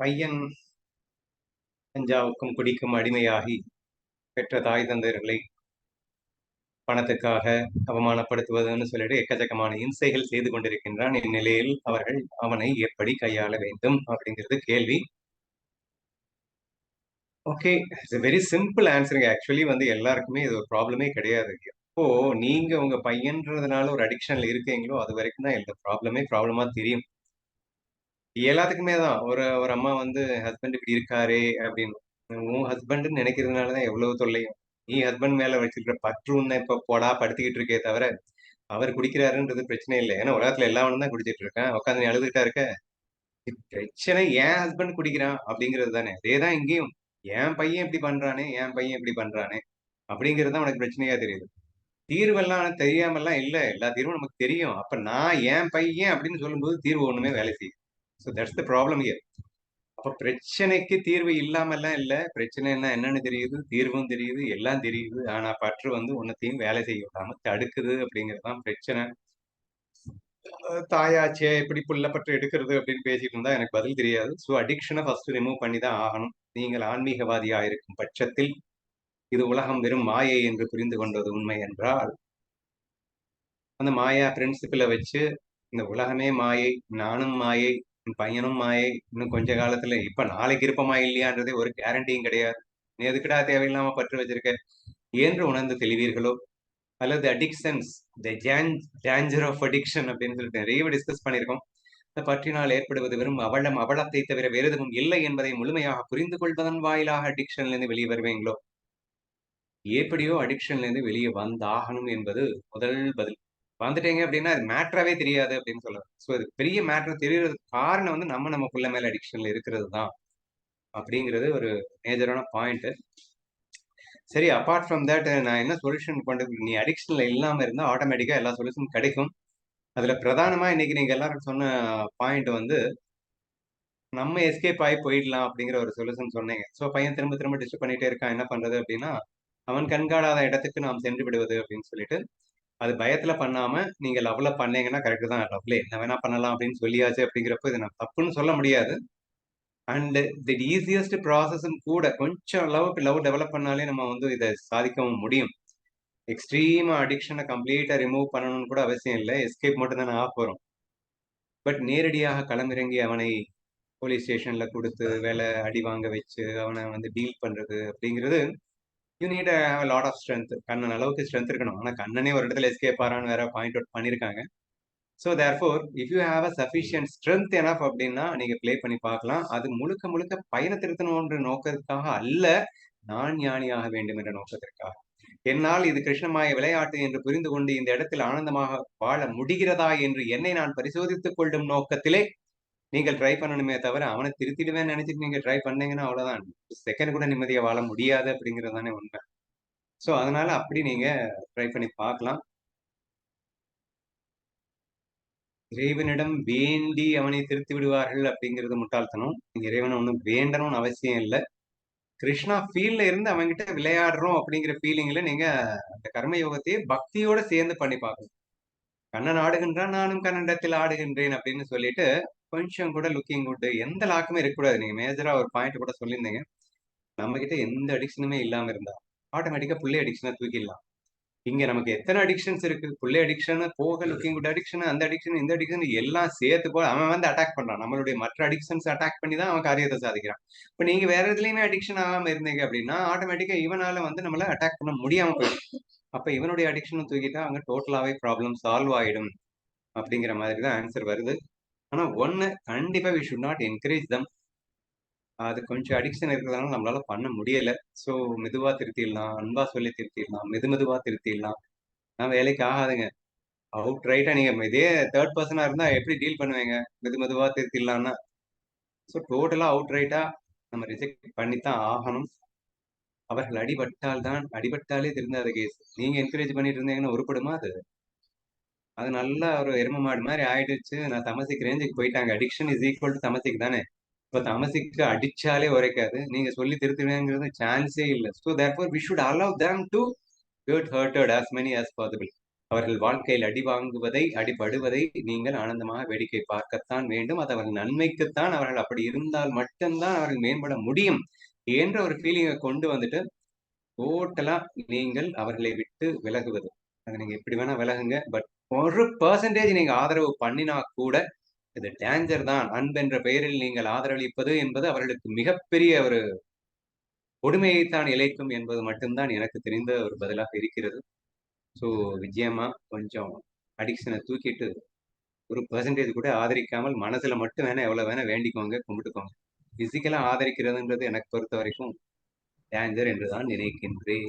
பையன் கஞ்சாவுக்கும் குடிக்கும் அடிமையாகி பெற்ற தாய் தந்தையர்களை பணத்துக்காக அவமானப்படுத்துவதுன்னு சொல்லிட்டு எக்கச்சக்கமான இம்சைகள் செய்து கொண்டிருக்கின்றான். இந்நிலையில் அவர்கள் அவனை எப்படி கையாள வேண்டும் அப்படிங்கிறது கேள்வி. ஓகே இட்ஸ் வெரி சிம்பிள் ஆன்சருங்க ஆக்சுவலி வந்து எல்லாருக்குமே இது ஒரு ப்ராப்ளமே கிடையாது. எப்போ நீங்க உங்க பையன்றதுனால ஒரு அடிக்ஷன்ல இருக்கீங்களோ அது வரைக்கும் தான் எல்லா ப்ராப்ளமே ப்ராப்ளமா தெரியும். எல்லாத்துக்குமே தான். ஒரு ஒரு அம்மா வந்து ஹஸ்பண்ட் இப்படி இருக்காரே அப்படின்னு. உன் ஹஸ்பண்ட்னு நினைக்கிறதுனால தான் எவ்வளவு தொல்லையும். நீ ஹஸ்பண்ட் மேல வச்சிருக்கிற பற்று உன்னை இப்ப போடா படுத்திக்கிட்டு இருக்கே தவிர அவர் குடிக்கிறாருன்றது பிரச்சனை இல்லை. ஏன்னா உலகத்துல எல்லாவனும் தான் குடிச்சிட்டு இருக்கேன். உட்காந்து நீ அழுதுகிட்டா இருக்க? பிரச்சனை. ஏன் ஹஸ்பண்ட் குடிக்கிறான்? அப்படிங்கிறது தானே. அதே தான் இங்கேயும். என் பையன் இப்படி பண்றானே என் பையன் இப்படி பண்றானே அப்படிங்கிறது தான் உனக்கு பிரச்சனையா தெரியுது. தீர்வெல்லாம் தெரியாமல்லாம் இல்ல. எல்லா தீர்வும் நமக்கு தெரியும். அப்ப நான் என் பையன் அப்படின்னு சொல்லும்போது தீர்வு ஒண்ணுமே வேலை செய்யும் so that's the problem here அப்போ பிரச்சனைக்கு தீர்வு இல்லாமல்லாம் இல்ல. பிரச்சனை என்ன என்னன்னு தெரியுது தீர்வும் தெரியுது எல்லாம் தெரியுது. ஆனா பற்று வந்து உன்னத்தையும் வேலை செய்ய விடாம தடுக்குது அப்படிங்கிறது தான் பிரச்சனை தாயாச்சே எப்படி புள்ள பற்று எடுக்கிறது அப்படின்னு பேசிட்டு இருந்தா எனக்கு பதில் தெரியாது. ஸோ அடிக்ஷனை ஃபர்ஸ்ட் ரிமூவ் பண்ணி தான் ஆகணும். நீங்கள் ஆன்மீகவாதியா இருக்கும் பட்சத்தில் இது உலகம் வெறும் மாயை என்று புரிந்து கொண்டது உண்மை என்றால் அந்த மாயா பிரின்சிபிளை வச்சு இந்த உலகமே மாயை நானும் மாயை பையனும் மாயை. இன்னும் கொஞ்ச காலத்துல இப்ப நாளைக்கு இருப்பமா இல்லையான்றதே ஒரு கேரண்டியும் கிடையாது. நீ எதுக்குடா தேவையில்லாம பற்று வச்சிருக்க? என்று உணர்ந்து தெளிவீர்களோ? அல்லது addictions the danger of addiction அப்படின்னு சொல்லிட்டு நிறைய டிஸ்கஸ் பண்ணியிருக்கோம். இந்த பற்றினால் ஏற்படுவது வெறும் அவளம் அவலத்தை தவிர வேறு எதுவும் இல்லை என்பதை முழுமையாக புரிந்து கொள்வதன் வாயிலாக அடிக்ஷன்ல இருந்து வெளியே வருவீங்களோ? எப்படியோ அடிக்ஷன்ல இருந்து வெளியே வந்தாகணும் என்பது முதல் பதில். வந்துட்டீங்க அப்படின்னா அது மேட்டராகவே தெரியாது அப்படின்னு சொல்லுவாங்க ஸோ அது பெரிய மேட்ரு தெரியறதுக்கு காரணம் வந்து நம்ம நம்ம புள்ள மேல அடிக்ஷன்ல இருக்கிறது தான் அப்படிங்கிறது ஒரு மேஜரான பாயிண்ட் சரி அப்பார்ட் ஃப்ரம் தட் நான் என்ன சொல்யூஷன் கொண்டு நீ அடிக்ஷன்ல இல்லாம இருந்தால் ஆட்டோமேட்டிக்கா எல்லா சொல்யூஷனும் கிடைக்கும். அதுல பிரதானமா இன்னைக்கு நீங்க எல்லாரும் சொன்ன பாயிண்ட் வந்து நம்ம எஸ்கேப் ஆகி போயிடலாம் அப்படிங்கிற ஒரு சொல்யூஷன் சொன்னீங்க. ஸோ பையன் திரும்ப திரும்ப டிஸ்டர்ப் பண்ணிட்டே இருக்கான் என்ன பண்றது அப்படின்னா அவன் கண்காணாத இடத்துக்கு நாம் சென்று விடுவது அப்படின்னு சொல்லிட்டு அது பயத்துல பண்ணாம நீங்க லவ்ல பண்ணீங்கன்னா கரெக்ட் தான். லவ்ல என்ன வேணா பண்ணலாம் அப்படின்னு சொல்லியாச்சு அப்படிங்கிறப்ப இது நான் தப்புன்னு சொல்ல முடியாது. அண்ட் தி ஈஸியஸ்ட் ப்ராசஸும் கூட கொஞ்சம் லவ் லவ் டெவலப் பண்ணாலே நம்ம வந்து இதை சாதிக்கவும் முடியும். எக்ஸ்ட்ரீமா அடிக்ஷனை கம்ப்ளீட்டா ரிமூவ் பண்ணணும்னு கூட அவசியம் இல்லை. எஸ்கேப் மட்டும் தான் ஆக போறோம். பட் நேரடியாக களமிறங்கி அவனை போலீஸ் ஸ்டேஷன்ல கொடுத்து வேலை அடி வாங்க வச்சு அவனை வந்து டீல் பண்றது அப்படிங்கிறது you need have lot of strength Kannan அளவுக்கு ஸ்ட்ரென்த் இருக்கணும். ஆனால் கண்ணனே ஒரு இடத்துல எஸ்கேப் ஆறான்னு வேற பாயிண்ட் அவுட் பண்ணியிருக்காங்க so therefore if you have a sufficient strength enough அப்படின்னா நீங்க ப்ளே பண்ணி பார்க்கலாம். அது முழுக்க முழுக்க பயண திருத்தணுன்ற நோக்கத்துக்காக அல்ல நான் ஞானியாக வேண்டும் என்ற நோக்கத்திற்காக. என்னால் இது கிருஷ்ணமாய விளையாட்டு என்று புரிந்து கொண்டு இந்த இடத்தில் ஆனந்தமாக வாழ முடிகிறதா என்று என்னை நான் பரிசோதித்துக் கொள்ளும் நோக்கத்திலே நீங்கள் ட்ரை பண்ணணுமே தவிர அவனை திருத்திடுவேன்னு நினைச்சிட்டு நீங்க ட்ரை பண்ணீங்கன்னா அவ்வளவுதான். செகண்ட் கூட நிம்மதியா வாழ முடியாது அப்படிங்கிறது தானே உண்மை. ஸோ அதனால அப்படி நீங்க ட்ரை பண்ணி பார்க்கலாம். இறைவனிடம் வேண்டி அவனை திருத்தி விடுவார்கள் அப்படிங்கிறது முட்டாள்தனம். இறைவனை ஒன்றும் வேண்டணும்னு அவசியம் இல்லை. கிருஷ்ணா ஃபீல்ட்ல இருந்து அவன்கிட்ட விளையாடுறோம் அப்படிங்கிற ஃபீலிங்ல நீங்க அந்த கர்ம யோகத்தையே பக்தியோட சேர்ந்து பண்ணி பார்க்கணும். கண்ணன் ஆடுகின்றான் நானும் கன்னடத்தில் ஆடுகின்றேன் அப்படின்னு சொல்லிட்டு கொஞ்சம் கூட லுக்கிங் குட் எந்த லாக்குமே இருக்கக்கூடாது. நீங்க மேஜரா ஒரு பாயிண்ட் கூட சொல்லியிருந்தீங்க. நம்ம கிட்ட எந்த அடிக்ஷனுமே இல்லாம இருந்தா ஆட்டோமேட்டிக்கா புள்ளை அடிக்ஷனை தூக்கிடலாம். இங்க நமக்கு எத்தனை அடிக்ஷன்ஸ் இருக்கு? புள்ளை அடிக்ஷன் போக லுக்கிங் குட் அடிக்ஷன் அந்த அடிக்ஷன் இந்த அடிக்ஷன் எல்லாம் சேர்த்து போல அவன் வந்து அட்டாக் பண்றான். நம்மளுடைய மற்ற அடிக்ஷன்ஸ் அட்டாக் பண்ணி தான் அவன் காரியத்தை சாதிக்கிறான். இப்ப நீங்க வேற எதுலயுமே அடிக்ஷன் ஆகாம இருந்தீங்க அப்படின்னா ஆட்டோமேட்டிக்கா இவனால வந்து நம்மள அட்டாக் பண்ண முடியாம போயிடும். அப்போ இவனுடைய அடிக்ஷனை தூக்கிட்டா அங்கே டோட்டலாகவே ப்ராப்ளம் சால்வ் ஆயிடும் அப்படிங்கிற மாதிரி தான் ஆன்சர் வருது. ஆனா ஒன்னு கண்டிப்பா we should not encourage them அது கொஞ்சம் அடிக்ஷன் இருக்கிறதுனால நம்மளால பண்ண முடியல. ஸோ மெதுவாக திருத்திடலாம் அன்பா சொல்லி திருத்திடலாம் மெது மெதுவாக திருத்திடலாம். நான் வேலைக்கு ஆகாதுங்க. அவுட் ரைட்டா நீங்க இதே தேர்ட் பர்சனா இருந்தா எப்படி டீல் பண்ணுவீங்க? மெது மெதுவாக திருத்திடலாம்னா ஸோ டோட்டலா அவுட் ரைட்டா நம்ம ரிஜெக்ட் பண்ணித்தான் ஆகணும். அவர்கள் அடிபட்டால் தான் அடிபட்டாலே திருந்தாத கேஸ் நீங்க என்கரேஜ் பண்ணிட்டு இருந்தீங்கன்னா உருப்படுமா அது? அது நல்லா ஒரு எரும மாடு மாதிரி ஆயிடுச்சு. நான் தமசிக்கிறேன் ரேஞ்சுக்கு போயிட்டாங்க. அடிக்ஷன் இஸ் ஈக்குவல் டு தமசிக்கு தானே? இப்போ தமசிக்கு அடிச்சாலே உரைக்காது. நீங்க சொல்லி திருத்துவேங்கிறது சான்ஸே இல்லை. So therefore we should allow them to get hurted as many as possible அவர்கள் வாழ்க்கையில் அடி வாங்குவதை அடிபடுவதை நீங்கள் ஆனந்தமாக வேடிக்கை பார்க்கத்தான் வேண்டும். அது அவர்கள் நன்மைக்குத்தான் அவர்கள் அப்படி இருந்தால் மட்டும்தான் அவர்கள் மேம்பட முடியும். என்ற ஒரு ஃபீலிங்கை கொண்டு வந்துட்டு டோட்டலா நீங்கள் அவர்களை விட்டு விலகுவது. அது நீங்க எப்படி வேணா விலகுங்க. பட் ஒரு பர்சன்டேஜ் நீங்க ஆதரவு பண்ணினா கூட இது டேஞ்சர் தான். அன்பென்ற பெயரில் நீங்கள் ஆதரவளிப்பது என்பது அவர்களுக்கு மிகப்பெரிய ஒரு கொடுமையைத்தான் இழைக்கும் என்பது மட்டும்தான் எனக்கு தெரிந்த ஒரு பதிலாக இருக்கிறது. ஸோ விஜயமா கொஞ்சம் அடிக்ஷனை தூக்கிட்டு ஒரு பர்சன்டேஜ் கூட ஆதரிக்காமல் மனசுல மட்டும் வேணா எவ்வளவு வேணா வேண்டிக்கோங்க கும்பிட்டுக்கோங்க. பிசிக்கலா ஆதரிக்கிறதுன்றது எனக்கு பொறுத்த வரைக்கும் டேஞ்சர் என்றுதான் நினைக்கின்றேன்.